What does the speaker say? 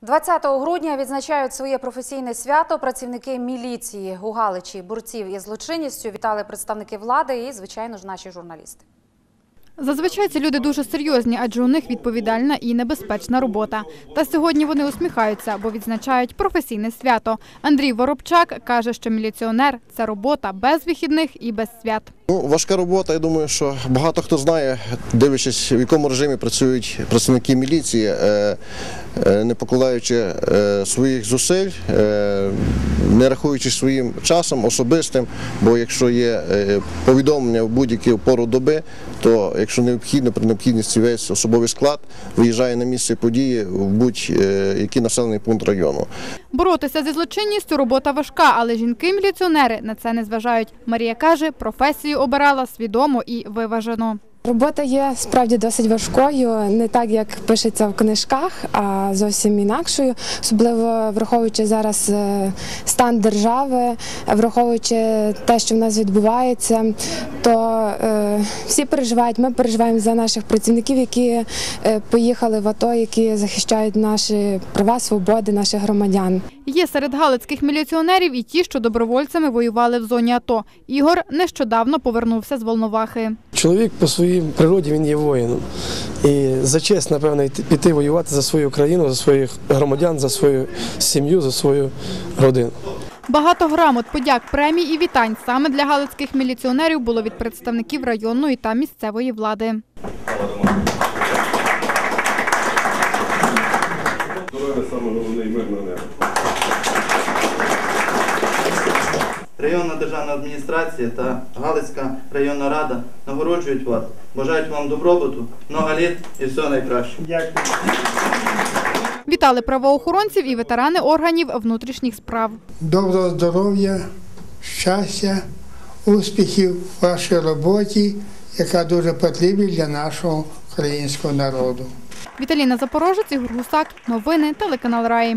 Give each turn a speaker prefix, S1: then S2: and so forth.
S1: 20 грудня відзначають своє професійне свято працівники міліції у Галичі. Борців із злочинністю вітали представники влади і, звичайно ж, наші журналісти.
S2: Зазвичай ці люди дуже серйозні, адже у них відповідальна і небезпечна робота. Та сьогодні вони усміхаються, бо відзначають професійне свято. Андрій Воробчак каже, що міліціонер це робота без вихідних і без свят.
S3: Ну, важка робота. Я думаю, що багато хто знає, дивлячись, в якому режимі працюють працівники міліції, е, е, не покладаючи е, своїх зусиль, не рахуючи своїм часом особистим. Бо якщо є повідомлення в будь-яку пору доби, то якщо необхідно, при необхідності весь особовий склад виїжджає на місце події в будь-який населений пункт району.
S2: Боротися зі злочинністю робота важка, але жінки-міліціонери на це не зважають. Марія каже, професію обирала свідомо і виважено.
S4: Робота є справді досить важкою, не так як пишеться в книжках, а зовсім інакшою, особливо враховуючи зараз е, стан держави, враховуючи те, що в нас відбувається, то е, всі переживають. Ми переживаємо за наших працівників, які е, поїхали в АТО, які захищають наші права, свободи наших громадян.
S2: Є серед галицьких міліціонерів і ті, що добровольцями воювали в зоні АТО. Ігор нещодавно повернувся з Волновахи.
S5: Чоловік по своїй природі він є воїном. І за честь, напевно, йти- піти воювати за свою країну, за своїх громадян, за свою сім'ю, за свою родину.
S2: Багато грамот, подяк, премій і вітань саме для галицьких міліціонерів було від представників районної та місцевої влади.
S6: Здоров'я саме головне і мирне небо.
S7: Районна державна адміністрація та Галицька районна рада нагороджують вас, бажають вам добробуту, много літ і всього найкращого.
S2: Вітали правоохоронців і ветерани органів внутрішніх справ.
S8: доброго здоров'я, щастя, успіхів в вашій роботі, яка дуже потрібна для нашого українського народу.
S2: Віталіна Запорожець, Ігор Гусак. Новини телеканал Раї.